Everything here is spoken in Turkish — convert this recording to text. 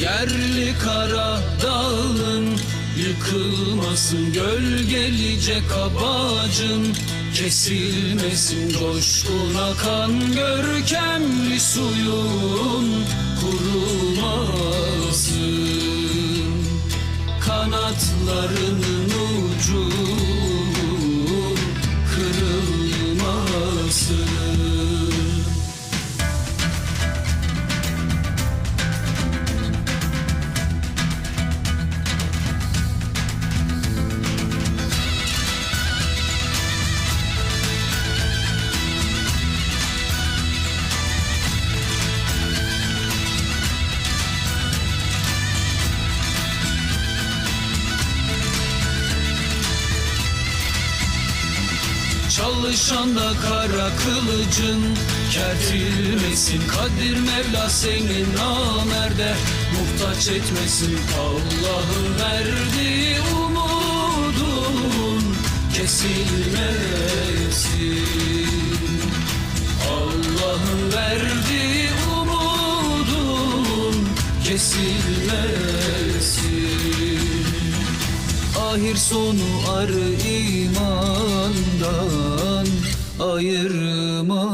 Yerli kara dağın Yıkılmasın gölgelicek abacın Kesilmesin coşkun akan görkemli suyun Kurumasın kanatlarının ucu Çalışan da kara kılıcın Kertilmesin. Kadir Mevla senin namerde Muhtaç etmesin. Allah'ın verdiği umudun Kesilmesin. Allah'ın verdiği umudun kesilmesin Ahir sonu arı imandan ayırmasın